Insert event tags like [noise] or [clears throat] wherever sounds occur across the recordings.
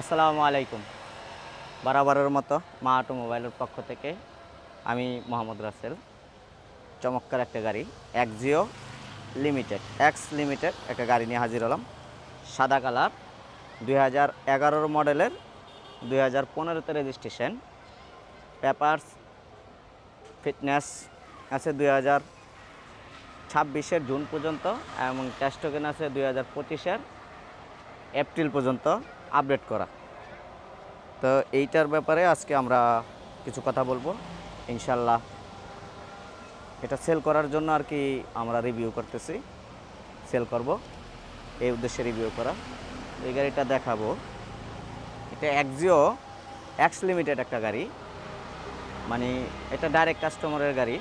আসসালামু আলাইকুম। বারাবারের মতো মা অটোমোবাইলের পক্ষ থেকে আমি মোহাম্মদ রাসেল। চমৎকার একটা গাড়ি এক্সিও লিমিটেড এক্স লিমিটেড একটা গাড়ি নিয়ে হাজির হলাম। সাদা কালার, দুই হাজার এগারোর মডেলের, দুই হাজার পনেরোতে রেজিস্ট্রেশন পেপারস ফিটনেস আছে দুই হাজার ছাব্বিশের জুন পর্যন্ত এবং টেস্ট আছে দুই হাজার পঁচিশের এপ্রিল পর্যন্ত। আপডেট করা। তো এইটার ব্যাপারে আজকে আমরা কিছু কথা বলব। ইনশাল্লাহ এটা সেল করার জন্য আর কি আমরা রিভিউ করতেছি। সেল করব, এই উদ্দেশ্যে রিভিউ করা। এই গাড়িটা দেখাবো। এটা এক্সিও এক্স লিমিটেড একটা গাড়ি। মানে এটা ডাইরেক্ট কাস্টমারের গাড়ি।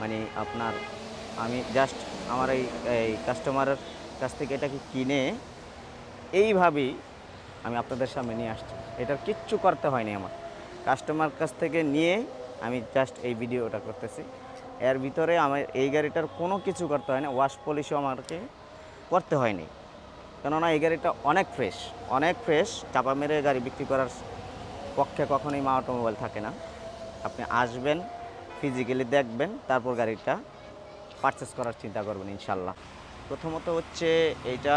মানে আপনার আমি জাস্ট আমার এই এই কাস্টমারের কাছ থেকে এটাকে কিনে এইভাবেই আমি আপনাদের সামনে নিয়ে আসছি। এটার কিচ্ছু করতে হয়নি আমার। কাস্টমার কাছ থেকে নিয়ে আমি জাস্ট এই ভিডিওটা করতেছি। এর ভিতরে আমার এই গাড়িটার কোনো কিছু করতে হয় না ওয়াশ পলিশও আমাকে করতে হয়নি। কেননা এই গাড়িটা অনেক ফ্রেশ অনেক ফ্রেশ চাপা মেরে গাড়ি বিক্রি করার পক্ষে কখনোই মা অটোমোবাইল থাকে না। আপনি আসবেন ফিজিক্যালি দেখবেন, তারপর গাড়িটা পারচেস করার চিন্তা করবেন ইনশাল্লাহ। প্রথমত হচ্ছে এইটা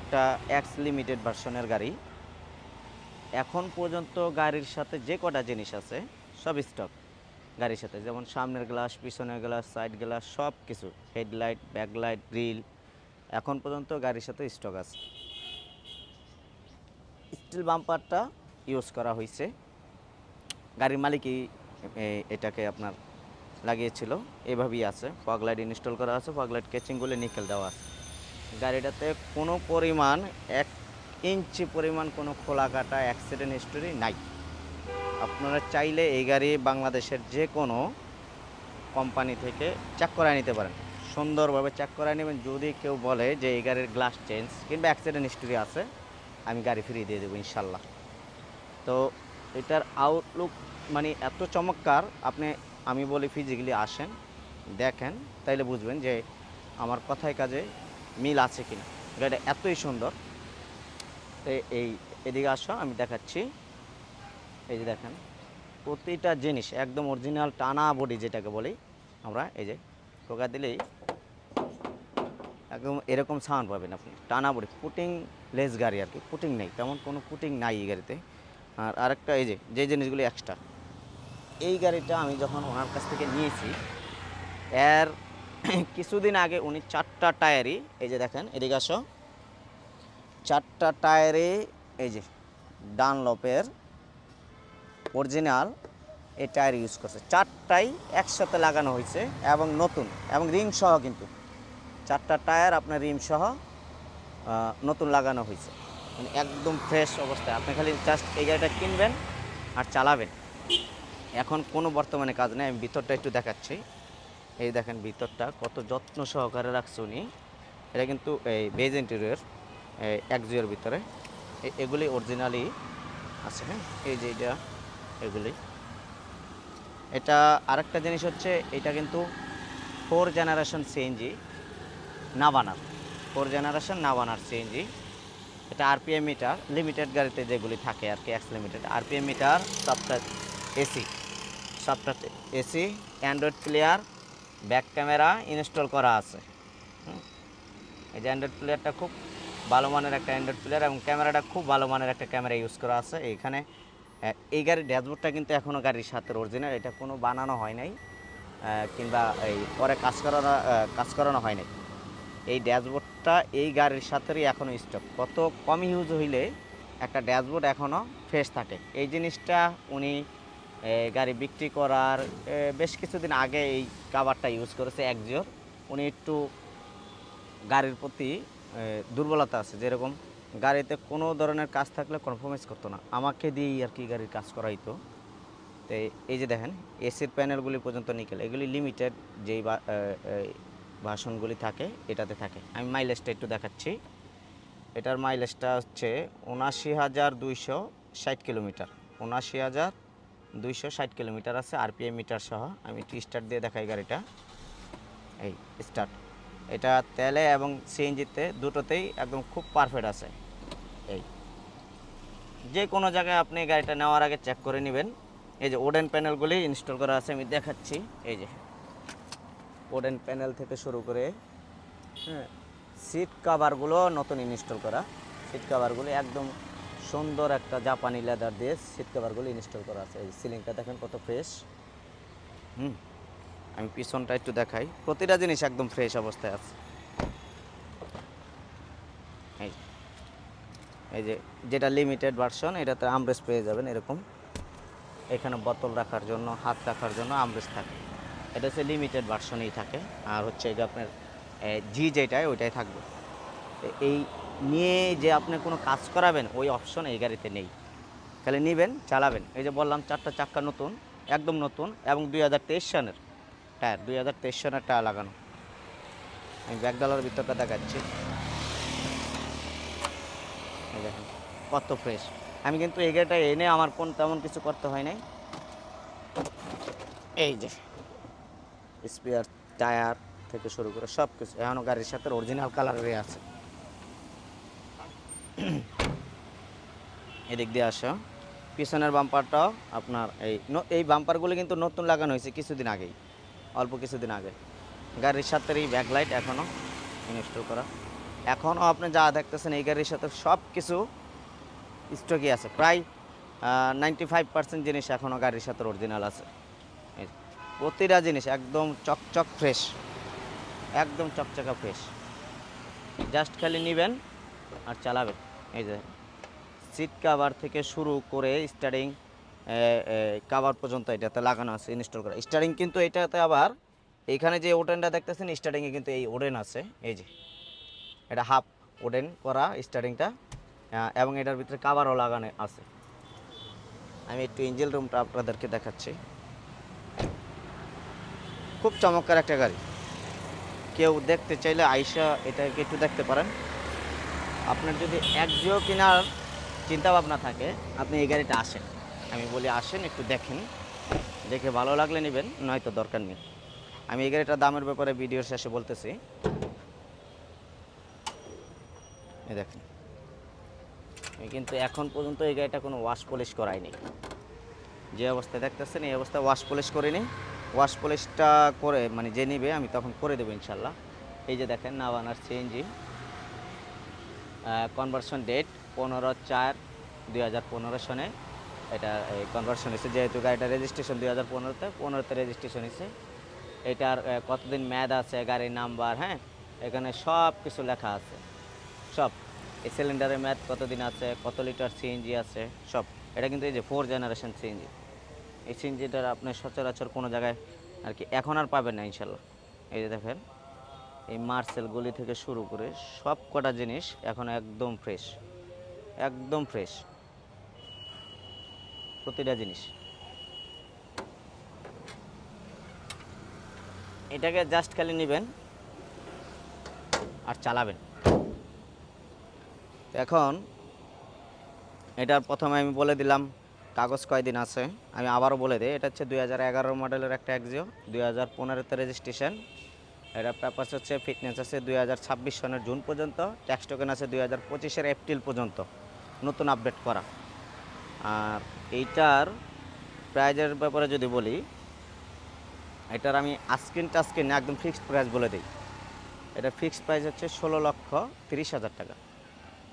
একটা এক্স লিমিটেড ভার্সনের গাড়ি। এখন পর্যন্ত গাড়ির সাথে যে কটা জিনিস আছে, সব স্টক গাড়ির সাথে। যেমন সামনের গ্লাস পিছনের গ্লাস সাইড গ্লাস সব কিছু হেডলাইট ব্যাকলাইট গ্রিল এখন পর্যন্ত গাড়ির সাথে স্টক আছে। স্টিল বাম্পারটা ইউজ করা হয়েছে গাড়ির মালিকই এটাকে আপনার লাগিয়েছিল। এভাবেই আছে। ফগলাইট ইনস্টল করা আছে। ফগলাইট কেচিংগুলো নিকেল দেওয়া আছে। গাড়িটাতে কোনো পরিমাণ এক ইঞ্চি পরিমাণ কোনো খোলা কাটা অ্যাক্সিডেন্ট হিস্টোরি নাই। আপনারা চাইলে এই গাড়ি বাংলাদেশের যে কোনো কোম্পানি থেকে চেক করায় নিতে পারেন। সুন্দরভাবে চেক করায় নেবেন। যদি কেউ বলে যে এই গাড়ির গ্লাস চেঞ্জ কিংবা অ্যাক্সিডেন্ট হিস্টোরি আছে, আমি গাড়ি ফিরিয়ে দিয়ে দেবো ইনশাল্লাহ। তো এটার আউটলুক মানে এত চমৎকার, আপনি, আমি বলি ফিজিক্যালি আসেন, দেখেন, তাইলে বুঝবেন যে আমার কথায় কাজে মিল আছে কিনা। গাড়িটা এতই সুন্দর এই এদিকে আসো, আমি দেখাচ্ছি। এই যে দেখেন, প্রতিটা জিনিস, একদম অরিজিনাল টানা বডি যেটাকে বলি আমরা, এই যে টোকা দিলেই একদম এরকম সাউন্ড পাবেন আপনি। টানা বডি পুটিং লেস গাড়ি আর কি পুটিং নেই, তেমন কোনো পুটিং নাই এই গাড়িতে। আর আরেকটা, এই যে যে জিনিসগুলি এক্সট্রা এই গাড়িটা আমি যখন ওনার কাছ থেকে নিয়েছি, এর কিছুদিন আগে উনি চারটা টায়ারই এই যে দেখেন, এদিকে আসো। চারটা টায়ারে, এই যে ডানলপের অরিজিনাল এই টায়ার ইউজ করছে। চারটাই একসাথে লাগানো হয়েছে এবং নতুন এবং রিং সহ কিন্তু। চারটা টায়ার আপনার রিম সহ নতুন লাগানো হয়েছে। মানে একদম ফ্রেশ অবস্থায়। আপনি খালি জাস্ট এই গাড়িটা কিনবেন আর চালাবেন। এখন কোনো বর্তমানে কাজ নেই। আমি ভিতরটা একটু দেখাচ্ছি। এই দেখেন ভিতরটা কত যত্ন সহকারে রাখছে উনি। এটা কিন্তু এই বেজ ইন্টেরিয়র একজিওর ভিতরে। এ- এগুলি অরিজিনালি আছে হ্যাঁ? এই যে এটা, এগুলি। এটা আরেকটা জিনিস হচ্ছে, এটা কিন্তু ফোর জেনারেশন সিএনজি নাবানার ফোর জেনারেশন নাবানার সিএনজি এটা আরপিএম মিটার লিমিটেড গাড়িতে যেগুলি থাকে আর কি এক্স লিমিটেড আরপিএম মিটার সবটা এসি সবটা AC Android player back camera install করা আছে। এই যে অ্যান্ড্রয়েড প্লেয়ারটা খুব ভালো মানের একটা অ্যান্ড্রয়েড প্লেয়ার এবং ক্যামেরাটা খুব ভালো মানের একটা ক্যামেরা ইউজ করা আছে। এইখানে আহ, এই গাড়ির ড্যাশবোর্ডটা কিন্তু এখনও গাড়ির সাথে অরিজিনাল এটা কোনো বানানো হয় নাই কিংবা এই পরে কাজ করানো কাজ করানো হয় নাই। এই ড্যাশবোর্ডটা এই গাড়ির সাথেই এখনও স্টক কত কম ইউজ হইলে একটা ড্যাশবোর্ড এখনও ফ্রেশ থাকে। এই জিনিসটা উনি গাড়ি বিক্রি করার বেশ কিছুদিন আগে এই কাভারটা ইউজ করেছে একজিওর উনি একটু গাড়ির প্রতি দুর্বলতা আছে। যেরকম গাড়িতে কোনো ধরনের কাজ থাকলে কনফার্মাইজ করতো না। আমাকে দিয়েই আর কি গাড়ির কাজ করাইতো। তো এই যে দেখেন এসির প্যানেলগুলি পর্যন্ত নিকেল, এগুলি লিমিটেড যেই ভাষণগুলি থাকে, এটাতে থাকে। আমি মাইলেজটা একটু দেখাচ্ছি। এটার মাইলেজটা হচ্ছে উনাশি হাজার দুইশো ষাট কিলোমিটার। উনাশি হাজার দুইশো ষাট কিলোমিটার আছে আরপিএম মিটার সহ। আমি একটু স্টার্ট দিয়ে দেখাই গাড়িটা। এই স্টার্ট এটা তেলে এবং সিএনজিতে দুটোতেই একদম খুব পারফেক্ট আছে। এই। যে কোনো জায়গায় আপনি গাড়িটা নেওয়ার আগে চেক করে নেবেন। এই যে ওডেন প্যানেলগুলি ইনস্টল করা আছে, আমি দেখাচ্ছি। এই যে। ওডেন প্যানেল থেকে শুরু করে হ্যাঁ সিট কাভারগুলো নতুন ইনস্টল করা। সিট কাভারগুলি একদম সুন্দর একটা জাপানি লেদার দিয়ে সিট কাভারগুলো ইনস্টল করা আছে। এই সিলিংটা দেখেন কত ফ্রেশ হুম। আমি পিছনটা একটু দেখাই। প্রতিটা জিনিস একদম ফ্রেশ অবস্থায় আছে। এই যে। এই যে, যেটা লিমিটেড ভার্সন এটাতে আমরেস পেয়ে যাবেন এরকম। এখানে বোতল রাখার জন্য, হাত রাখার জন্য আমরেস থাকে। এটা হচ্ছে লিমিটেড ভার্সনেই থাকে। আর হচ্ছে যে আপনার জি যেটাই, ওইটাই থাকবে। এই নিয়ে যে আপনি কোনো কাজ করাবেন, ওই অপশন এই গাড়িতে নেই। খালি নেবেন, চালাবেন। এই যে বললাম, চারটা চাক্কা নতুন, একদম নতুন, এবং দুই হাজার তেইশ সনের টায়ার দুই হাজার তেইশ সনের টায়ার লাগানো। আমি ব্যাগডালার ভিতরটা দেখাচ্ছি। দেখেন, কত ফ্রেশ আমি কিন্তু এই গাড়িটা এনে আমার কোন তেমন কিছু করতে হয় নাই। এই যে স্পেয়ার টায়ার থেকে শুরু করে সব কিছু এখনও গাড়ির সাথে অরিজিনাল কালারেরই আছে। [clears throat] এদিক দিয়ে আসো। পিছনের বাম্পারটাও আপনার এই এই বাম্পারগুলো কিন্তু নতুন লাগানো হয়েছে কিছুদিন আগেই। অল্প কিছুদিন আগে। গাড়ির সাথে এই ব্যাকলাইট এখনও ইনস্টল করা। এখনও আপনি যা দেখতেছেন এই গাড়ির সাথে সব কিছু স্টকই আছে। প্রায় নাইনটি ফাইভ পার্সেন্ট জিনিস এখনও গাড়ির সাথে অরিজিনাল আছে। প্রতিটা জিনিস একদম চকচক ফ্রেশ একদম চকচকা ফ্রেশ জাস্ট খালি নেবেন আর চালাবেন। এই যে সিট কাভার থেকে শুরু করে স্টারিং কাভার পর্যন্ত এটাতে লাগানো আছে ইনস্টল করা। স্টারিং কিন্তু এটাতে আবার এখানে যে ওডেনটা দেখতেছেন স্টারিংয়ে কিন্তু এই ওডেন আছে। এই যে, এটা হাফ ওডেন করা স্টারিংটা এবং এটার ভিতরে কাভারও লাগানো আছে। আমি একটু ইঞ্জিল রুমটা আপনাদেরকে দেখাচ্ছি। খুব চমৎকার একটা গাড়ি। কেউ দেখতে চাইলে আইসা এটাকে একটু দেখতে পারেন। আপনার যদি এক জিও কেনার চিন্তাভাবনা থাকে, আপনি এই গাড়িটা আসেন। আমি বলি, আসেন, একটু দেখেন, দেখে ভালো লাগলে নেবেন, নয়তো দরকার নেই। আমি এই গাড়িটার দামের ব্যাপারে ভিডিওর শেষে বলতেছি। দেখেন। আমি কিন্তু এখন পর্যন্ত এই গাড়িটা কোনো ওয়াশ পলিশ করাইনি। যে অবস্থায় দেখতেছেন, এই অবস্থায় ওয়াশ পলিশ করিনি। ওয়াশ পলিশটা করে মানে যে নিবে, আমি তখন করে দেবো ইনশাল্লাহ। এই যে দেখেন নাভানার সিএনজি কনভার্সন ডেট পনেরো চার দুই হাজার পনেরো সনে। এটা, এই কনভার্সন হয়েছে। যেহেতু গাড়িটা রেজিস্ট্রেশন দুই হাজার পনেরোতে পনেরোতে রেজিস্ট্রেশন হয়েছে। এটার কতদিন মেয়াদ আছে, গাড়ির নাম্বার হ্যাঁ? এখানে সব কিছু লেখা আছে। সব। এই সিলিন্ডারের মেয়াদ কতদিন আছে, কত লিটার সিএনজি আছে, সব। এটা কিন্তু এই যে ফোর জেনারেশন সিএনজি এই সিএনজিটার আপনি সচরাচর কোনো জায়গায় আর কি এখন আর পাবেন না, ইনশাল্লাহ। এই যে দেখেন, এই মার্সেলগুলি থেকে শুরু করে সব কটা জিনিস এখন একদম ফ্রেশ একদম ফ্রেশ প্রতিটা জিনিস। এটাকে জাস্ট খালি নেবেন আর চালাবেন। এখন এটার প্রথমে আমি বলে দিলাম কাগজ কয়দিন আছে, আমি আবারও বলে দিই, এটা হচ্ছে দুই হাজার এগারো মডেলের একটা এক্সিও দুই হাজার পনেরোতে রেজিস্ট্রেশন এটা পেপারস হচ্ছে ফিটনেস আছে দুই হাজার ছাব্বিশ সনের জুন পর্যন্ত ট্যাক্স টোকেন আছে দুই হাজার পঁচিশের এপ্রিল পর্যন্ত, নতুন আপডেট করা। আর এইটার প্রাইজের ব্যাপারে যদি বলি, এটার আমি আস্কিন টাস্কিন একদম ফিক্সড প্রাইস বলে দিই। এটা ফিক্সড প্রাইস হচ্ছে ষোলো লক্ষ তিরিশ হাজার টাকা।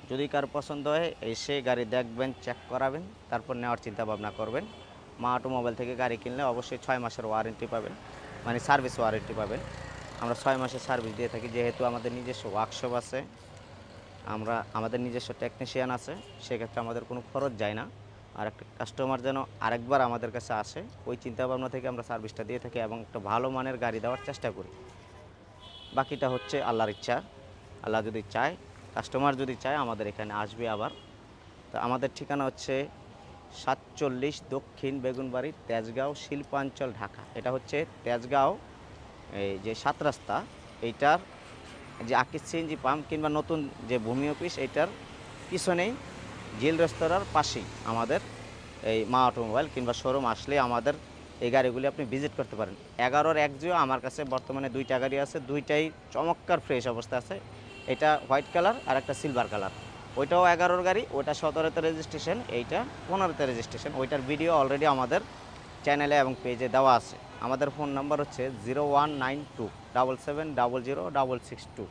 যদি কার পছন্দ হয়, এসে গাড়ি দেখবেন চেক করাবেন, তারপর নেওয়ার চিন্তা ভাবনা করবেন। মা অটোমোবাইল থেকে গাড়ি কিনলে অবশ্যই ছয় মাসের ওয়ারেন্টি পাবেন মানে সার্ভিস ওয়ারেন্টি পাবেন। আমরা ছয় মাসের সার্ভিস দিয়ে থাকি, যেহেতু আমাদের নিজস্ব ওয়ার্কশপ আছে, আমরা, আমাদের নিজস্ব টেকনিশিয়ান আছে, সেক্ষেত্রে আমাদের কোনো খরচ যায় না। আর একটা কাস্টমার যেন আরেকবার আমাদের কাছে আসে, ওই চিন্তা ভাবনা থেকে আমরা সার্ভিসটা দিয়ে থাকি এবং একটা ভালো মানের গাড়ি দেওয়ার চেষ্টা করি। বাকিটা হচ্ছে আল্লাহর ইচ্ছা। আল্লাহ যদি চায় কাস্টমার যদি চায়, আমাদের এখানে আসবে আবার। তো আমাদের ঠিকানা হচ্ছে সাতচল্লিশ দক্ষিণ বেগুনবাড়ি, তেজগাঁও, শিল্পাঞ্চল, ঢাকা। এটা হচ্ছে তেজগাঁও, এই যে সাত রাস্তা, এইটার যে আকিস সিএনজি পাম্প কিংবা নতুন যে ভূমি অফিস এইটার পিছনেই জেল রেস্তোরাঁর পাশেই আমাদের এই মা অটোমোবাইল কিংবা শোরুম আসলে আমাদের এই গাড়িগুলি আপনি ভিজিট করতে পারেন। এগারোর এক জিও আমার কাছে বর্তমানে দুইটা গাড়ি আছে, দুইটাই চমৎকার ফ্রেশ অবস্থা আছে। এটা হোয়াইট কালার আর একটা সিলভার কালার। ওইটাও এগারোর গাড়ি, ওইটা সতেরোতে রেজিস্ট্রেশন, এইটা পনেরোতে রেজিস্ট্রেশন। ওইটার ভিডিও অলরেডি আমাদের চ্যানেলে এবং পেজে দেওয়া আছে। আমাদের ফোন নাম্বার হচ্ছে zero one nine two double seven double zero double six two